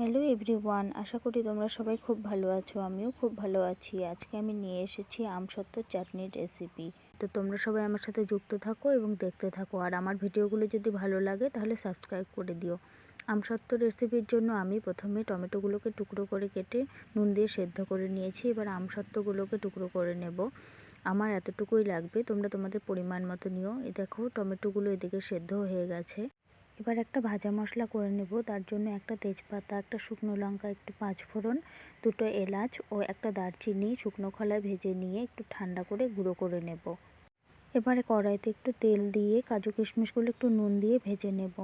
Hello everyone, আশা করি তোমরা সবাই খুব ভালো আছো, আমিও খুব ভালো আছি। আজকে আমি নিয়ে এসেছি আমসত্ত্ব চাটনির রেসিপি তো তোমরা সবাই আমার সাথে যুক্ত থাকো এবং দেখতে থাকো। আর আমার ভিডিওগুলো যদি ভালো লাগে তাহলে সাবস্ক্রাইব করে দিও। আমসত্ত্ব রেসিপির জন্য আমি প্রথমে টমেটোগুলোকে টুকরো করে কেটে নুন দিয়ে সেদ্ধ করে নিয়েছি। এবার আমসত্ত্বগুলোকে টুকরো করে নেব। আমার এতটুকুই লাগবে, তোমরা তোমাদের পরিমাণ মতো নিও। এ দেখো, টমেটোগুলো এদিকে সেদ্ধ হয়ে গেছে। এবার একটা ভাজা মশলা করে নেব। তার জন্য একটা তেজপাতা, একটা শুকনো লঙ্কা, একটু পাঁচফোড়ন, দুটো এলাচ ও একটা দারচিনি শুকনো খোলায় ভেজে নিয়ে একটু ঠান্ডা করে গুঁড়ো করে নেব। এবারে কড়াইতে একটু তেল দিয়ে কাজু কিশমিশগুলো একটু নুন দিয়ে ভেজে নেব।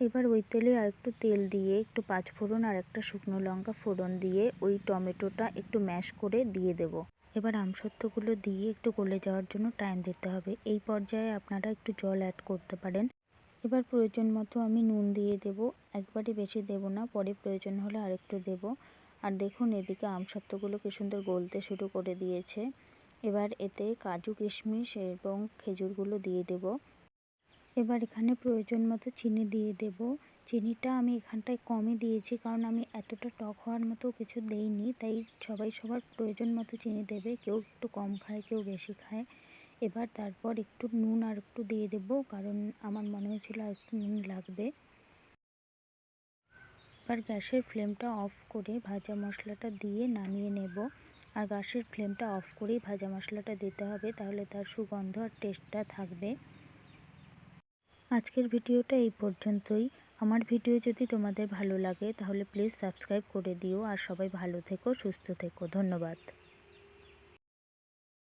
এবার ওই তেলে আর একটু তেল দিয়ে একটু পাঁচফোড়ন আর একটা শুকনো লঙ্কা ফোড়ন দিয়ে ওই টমেটোটা একটু ম্যাশ করে দিয়ে দেব। এবার আমসত্ত্বগুলো দিয়ে একটু গলে যাওয়ার জন্য টাইম দিতে হবে। এই পর্যায়ে আপনারা একটু জল অ্যাড করতে পারেন। এবার প্রয়োজন মতো আমি নুন দিয়ে দেব। একবারই বেশি দেব না, পরে প্রয়োজন হলে আরেকটু দেব। আর দেখুন, এদিকে আমসত্ত্বগুলো কি সুন্দর গলতে শুরু করে দিয়েছে। এবার এতে কাজু, কিশমিশ এবং খেজুরগুলো দিয়ে দেব। এবার এখানে প্রয়োজন মতো চিনি দিয়ে দেব। চিনিটা আমি এখানটায় কমই দিয়েছি, কারণ আমি এতটা টক হওয়ার মতো কিছু দেইনি। তাই সবাই সবার প্রয়োজন মতো চিনি দেবে। কেউ একটু কম খায়, কেউ বেশি খায়। এবার তারপর একটু নুন আর একটু দিয়ে দেব, কারণ আমার মনে হয়েছিল আর একটু নুন লাগবে। এবার গ্যাসের ফ্লেমটা অফ করে ভাজা মশলাটা দিয়ে নামিয়ে নেব। আর গ্যাসের ফ্লেমটা অফ করেই ভাজা মশলাটা দিতে হবে, তাহলে তার সুগন্ধ আর টেস্টটা থাকবে। আজকের ভিডিওটা এই পর্যন্তই। আমার ভিডিও যদি তোমাদের ভালো লাগে, তাহলে প্লিজ সাবস্ক্রাইব করে দিও। আর সবাই ভালো থেকো, সুস্থ থেকো। ধন্যবাদ।